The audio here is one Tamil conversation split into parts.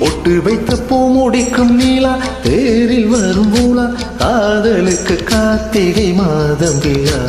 ஒட்டு வைத்த பூ முடிக்கும் நீலா தேரில் வரும் ஊலா. காதலுக்கு கார்த்திகை மாதம் விழா.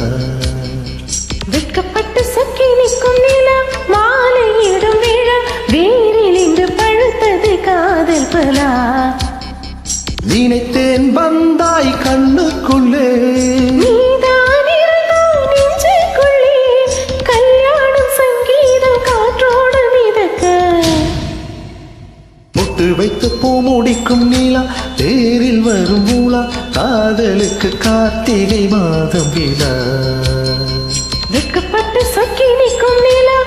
வைத்து பூ முடிக்கும் நீலா தேரில் வரும் மூலா காதலுக்கு கார்த்திகை மாதம் விழா. வெக்கப்பட்டு சொக்கி நிற்கும் நீலா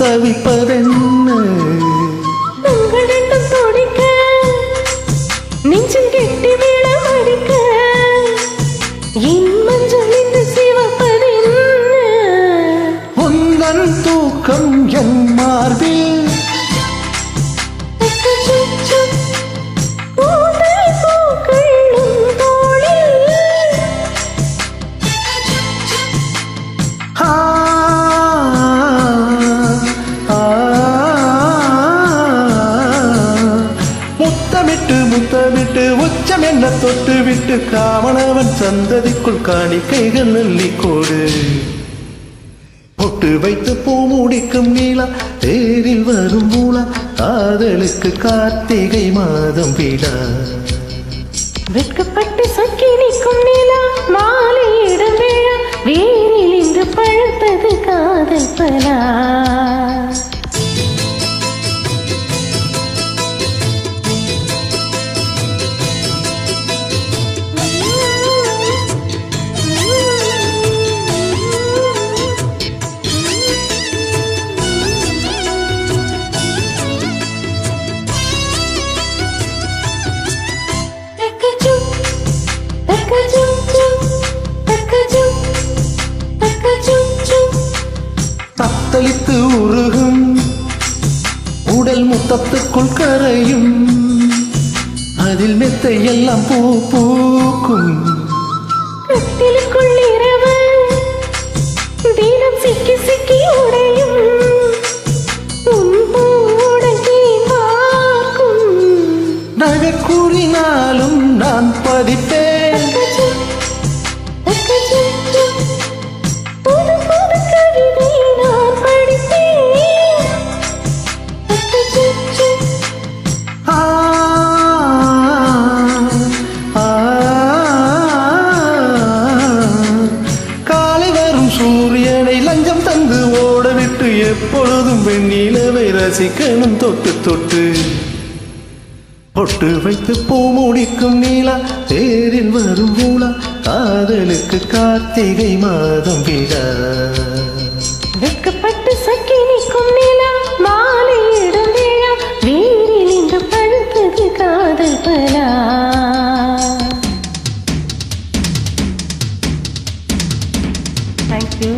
தவிப்பதென்ன முத்தமிட்டு முத்தமிட்டு உச்சம் என்ன தொட்டு விட்டு காவணவன் சந்ததிக்குள் காணிக்கைகள் நெல்லிக்கோடு பொட்டு வைத்து பூ முடிக்கும் நீளா தேரில் வரும் மூலா காதலுக்கு கார்த்திகை மாதம் விழா. வெட்கப்பட்டு சொக்கி நிற்கும் நிலா இடம் வேளா வேரில் இன்று பழுத்தது காதல் பலா. தத்தளித்து உருகும் உடல் முத்தத்துக்குள் கரையும். அதில் மெத்தை எல்லாம் பூ பூக்கும். சிக்கி சிக்கி உடையும். நகை கூறினாலும் நான் பதிப்பேன். எப்பொழுதும் வெண்ணிலவை ரசிக்கணும் தொட்டு தொட்டு. பொட்டு வைத்து பூ முடிக்கும் நீலா தேரில் வரும் ஊலா காதலுக்கு கார்த்திகை மாதம் விழா. வெட்கப்பட்டு சக்கி நிற்கும் நிலா மாலையிடும் விழா வேரில் இன்று பழுத்தது காதல் பலா. தேங்க்யூ